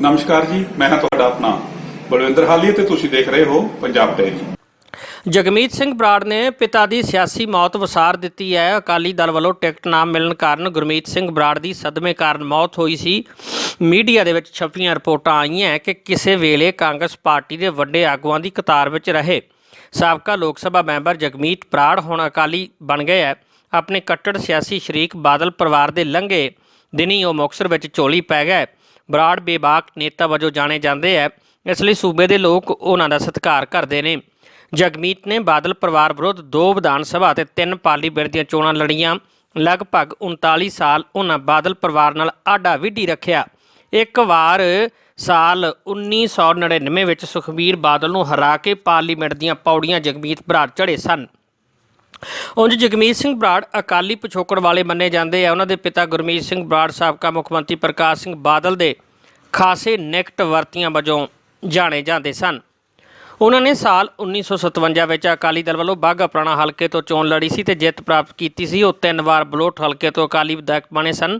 ਨਮਸਕਾਰ ਜੀ, ਮੈਂ ਹਾਂ ਤੁਹਾਡਾ ਆਪਣਾ ਬਲਵਿੰਦਰ ਹਾਲੀ ਤੇ ਤੁਸੀਂ ਦੇਖ ਰਹੇ ਹੋ ਪੰਜਾਬ ਡੈਰੀ ਜਗਮੀਤ ਸਿੰਘ ਬਰਾੜ ਨੇ ਪਿਤਾ ਦੀ ਸਿਆਸੀ ਮੌਤ ਵਸਾਰ ਦਿੱਤੀ ਹੈ। ਅਕਾਲੀ ਦਲ ਵੱਲੋਂ ਟਿਕਟ ਨਾ ਮਿਲਣ ਕਾਰਨ ਗੁਰਮੀਤ ਸਿੰਘ ਬਰਾੜ ਦੀ ਸਦਮੇ ਕਾਰਨ ਮੌਤ ਹੋਈ ਸੀ। ਮੀਡੀਆ ਦੇ ਵਿੱਚ ਛਪੀਆਂ ਰਿਪੋਰਟਾਂ ਆਈਆਂ ਕਿ ਕਿਸੇ ਵੇਲੇ ਕਾਂਗਰਸ ਪਾਰਟੀ ਦੇ ਵੱਡੇ ਆਗੂਆਂ ਦੀ ਕਤਾਰ ਵਿੱਚ ਰਹੇ। ਸਾਬਕਾ ਲੋਕ ਸਭਾ ਮੈਂਬਰ ਜਗਮੀਤ ਬਰਾੜ ਹੁਣ ਅਕਾਲੀ ਬਣ ਗਏ ਹੈ। ਆਪਣੇ ਕੱਟੜ ਸਿਆਸੀ ਸ਼ਰੀਕ ਬਾਦਲ ਪਰਿਵਾਰ ਦੇ ਲੰਘੇ ਦਿਨੀ ਉਹ ਮੁਕਤਸਰ ਵਿੱਚ ਚੋਲੀ ਪੈ ਗਏ। ਬਰਾੜ ਬੇਬਾਕ ਨੇਤਾ ਵਜੋਂ ਜਾਣੇ ਜਾਂਦੇ ਹੈ ਇਸ ਲਈ ਸੂਬੇ ਦੇ ਲੋਕ ਉਹਨਾਂ ਦਾ ਸਤਿਕਾਰ ਕਰਦੇ ਨੇ। ਜਗਮੀਤ ਨੇ ਬਾਦਲ ਪਰਿਵਾਰ ਵਿਰੁੱਧ ਦੋ ਵਿਧਾਨ ਸਭਾ ਅਤੇ ਤਿੰਨ ਪਾਰਲੀਮੈਂਟ ਦੀਆਂ ਚੋਣਾਂ ਲੜੀਆਂ। ਲਗਭਗ 39 ਸਾਲ ਉਹਨਾਂ ਬਾਦਲ ਪਰਿਵਾਰ ਨਾਲ ਆਡਾ ਵਿਢੀ ਰੱਖਿਆ। ਇੱਕ ਵਾਰ ਸਾਲ 1999 ਵਿੱਚ ਸੁਖਬੀਰ ਬਾਦਲ ਨੂੰ ਹਰਾ ਕੇ ਪਾਰਲੀਮੈਂਟ ਦੀਆਂ ਪੌੜੀਆਂ ਜਗਮੀਤ ਬਰਾੜ ਚੜੇ ਸਨ। ਉਂਝ ਜਗਮੀਤ ਸਿੰਘ ਬਰਾੜ ਅਕਾਲੀ ਪਿਛੋਕੜ ਵਾਲੇ ਮੰਨੇ ਜਾਂਦੇ ਆ। ਉਹਨਾਂ ਦੇ ਪਿਤਾ ਗੁਰਮੀਤ ਸਿੰਘ ਬਰਾੜ, ਸਾਬਕਾ ਮੁੱਖ ਮੰਤਰੀ ਪ੍ਰਕਾਸ਼ ਸਿੰਘ ਬਾਦਲ ਦੇ ਖਾਸੇ ਨਿਕਟ ਵਰਤੀਆਂ ਵਜੋਂ ਜਾਣੇ ਜਾਂਦੇ ਸਨ। ਉਹਨਾਂ ਨੇ ਸਾਲ 1957 ਵਿੱਚ ਅਕਾਲੀ ਦਲ ਵੱਲੋਂ ਬਾਘਾ ਪੁਰਾਣਾ ਹਲਕੇ ਤੋਂ ਚੋਣ ਲੜੀ ਸੀ ਤੇ ਜਿੱਤ ਪ੍ਰਾਪਤ ਕੀਤੀ ਸੀ। ਉਹ ਤਿੰਨ ਵਾਰ ਬਲੋਟ ਹਲਕੇ ਤੋਂ ਅਕਾਲੀ ਵਿਧਾਇਕ ਬਣੇ ਸਨ।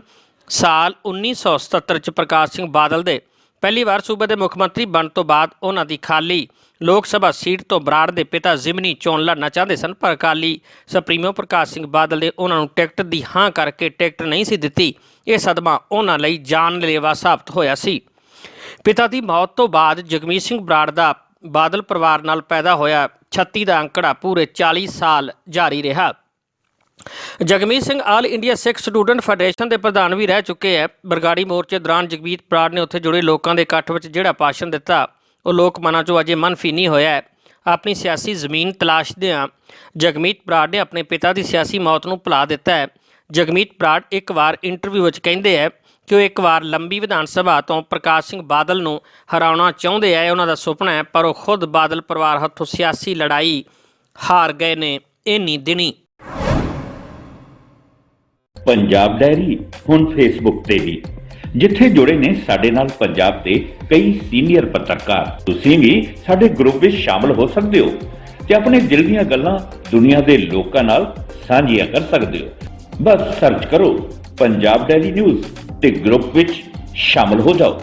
ਸਾਲ 1977 ਚ ਪ੍ਰਕਾਸ਼ ਸਿੰਘ ਬਾਦਲ ਦੇ ਪਹਿਲੀ ਵਾਰ ਸੂਬੇ ਦੇ ਮੁੱਖ ਮੰਤਰੀ ਬਣਨ ਤੋਂ ਬਾਅਦ ਉਹਨਾਂ ਦੀ ਖਾਲੀ। ਲੋਕ ਸਭਾ ਸੀਟ ਤੋਂ ਬਰਾੜ ਦੇ ਪਿਤਾ ਜ਼ਿਮਨੀ ਚੋਣ ਲੜਨਾ ਚਾਹੁੰਦੇ ਸਨ, ਪਰ ਅਕਾਲੀ ਸੁਪਰੀਮੋ ਪ੍ਰਕਾਸ਼ ਸਿੰਘ ਬਾਦਲ ਨੇ ਉਹਨਾਂ ਨੂੰ ਟਿਕਟ ਦੀ ਹਾਂ ਕਰਕੇ ਟਿਕਟ ਨਹੀਂ ਸੀ ਦਿੱਤੀ। ਇਹ ਸਦਮਾ ਉਹਨਾਂ ਲਈ ਜਾਨਲੇਵਾ ਸਾਬਤ ਹੋਇਆ ਸੀ। ਪਿਤਾ ਦੀ ਮੌਤ ਤੋਂ ਬਾਅਦ ਜਗਮੀਤ ਸਿੰਘ ਬਰਾੜ ਦਾ ਬਾਦਲ ਪਰਿਵਾਰ ਨਾਲ ਪੈਦਾ ਹੋਇਆ 36 ਦਾ ਅੰਕੜਾ ਪੂਰੇ 40 ਸਾਲ ਜਾਰੀ ਰਿਹਾ। Jagmeet Singh all India Sikh student federation ਦੇ ਪ੍ਰਧਾਨ ਵੀ ਰਹਿ ਚੁੱਕੇ ਹੈ ਬਰਗਾੜੀ ਮੋਰਚੇ ਦੌਰਾਨ ਜਗਮੀਤ ਬਰਾੜ ਨੇ ਉੱਥੇ ਜੁੜੇ ਲੋਕਾਂ ਦੇ ਇਕੱਠ ਵਿੱਚ ਜਿਹੜਾ ਭਾਸ਼ਣ ਦਿੱਤਾ, ਉਹ ਲੋਕ ਮਨਾਂ 'ਚੋਂ ਅਜੇ ਮਨਫੀ ਨਹੀਂ ਹੋਇਆ ਹੈ ਆਪਣੀ ਸਿਆਸੀ ਜ਼ਮੀਨ ਤਲਾਸ਼ਦਿਆਂ ਜਗਮੀਤ ਬਰਾੜ ਨੇ ਆਪਣੇ ਪਿਤਾ ਦੀ ਸਿਆਸੀ ਮੌਤ ਨੂੰ ਭੁਲਾ ਦਿੱਤਾ ਹੈ ਜਗਮੀਤ ਬਰਾੜ ਇੱਕ ਵਾਰ ਇੰਟਰਵਿਊ ਵਿੱਚ ਕਹਿੰਦੇ ਹੈ ਕਿ ਉਹ ਇੱਕ ਵਾਰ ਲੰਬੀ ਵਿਧਾਨ ਸਭਾ ਤੋਂ ਪ੍ਰਕਾਸ਼ ਸਿੰਘ ਬਾਦਲ ਨੂੰ ਹਰਾਉਣਾ ਚਾਹੁੰਦੇ ਆ ਉਹਨਾਂ ਦਾ ਸੁਪਨਾ ਹੈ ਪਰ ਉਹ ਖੁਦ ਬਾਦਲ ਪਰਿਵਾਰ ਹੱਥੋਂ ਸਿਆਸੀ ਲੜਾਈ ਹਾਰ ਗਏ ਨੇ। ਇਹ ਨਹੀਂ ਦਿਨੀ ਪੰਜਾਬ ਡਾਇਰੀ ਹੁਣ ਫੇਸਬੁੱਕ ਤੇ ਵੀ। ਜਿੱਥੇ ਜੁੜੇ ਨੇ ਸਾਡੇ ਨਾਲ ਪੰਜਾਬ ਦੇ ਕਈ ਸੀਨੀਅਰ ਪੱਤਰਕਾਰ। ਤੁਸੀਂ ਵੀ ਸਾਡੇ ਗਰੁੱਪ ਵਿੱਚ ਸ਼ਾਮਲ ਹੋ ਸਕਦੇ ਹੋ ਤੇ ਆਪਣੇ ਦਿਲ ਦੀਆਂ ਗੱਲਾਂ ਦੁਨੀਆ ਦੇ ਲੋਕਾਂ ਨਾਲ ਸਾਂਝੀਆਂ ਕਰ ਸਕਦੇ ਹੋ। ਬਸ ਸਰਚ ਕਰੋ ਪੰਜਾਬ ਡਾਇਰੀ ਨਿਊਜ਼ ਤੇ ਗਰੁੱਪ ਵਿੱਚ ਸ਼ਾਮਲ ਹੋ ਜਾਓ।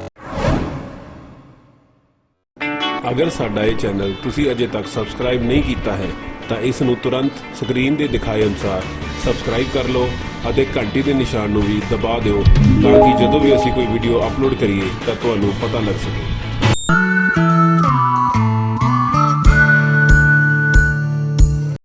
ਅਗਰ ਸਾਡਾ ਇਹ ਚੈਨਲ ਤੁਸੀਂ ਅਜੇ ਤੱਕ ਸਬਸਕ੍ਰਾਈਬ ਨਹੀਂ ਕੀਤਾ ਹੈ ਤਾਂ ਇਸ ਨੂੰ ਤੁਰੰਤ ਸਕਰੀਨ ਦੇ ਦਿਖਾਏ ਅਨੁਸਾਰ ਸਬਸਕ੍ਰਾਈਬ ਕਰ ਲਓ ਅਤੇ ਘੰਟੀ ਦੇ ਨਿਸ਼ਾਨ ਨੂੰ ਵੀ ਦਬਾ ਦਿਓ ਤਾਂ ਕਿ ਜਦੋਂ ਵੀ ਅਸੀਂ ਕੋਈ ਵੀਡੀਓ ਅਪਲੋਡ ਕਰੀਏ ਤਾਂ ਤੁਹਾਨੂੰ ਪਤਾ ਲੱਗ ਸਕੇ।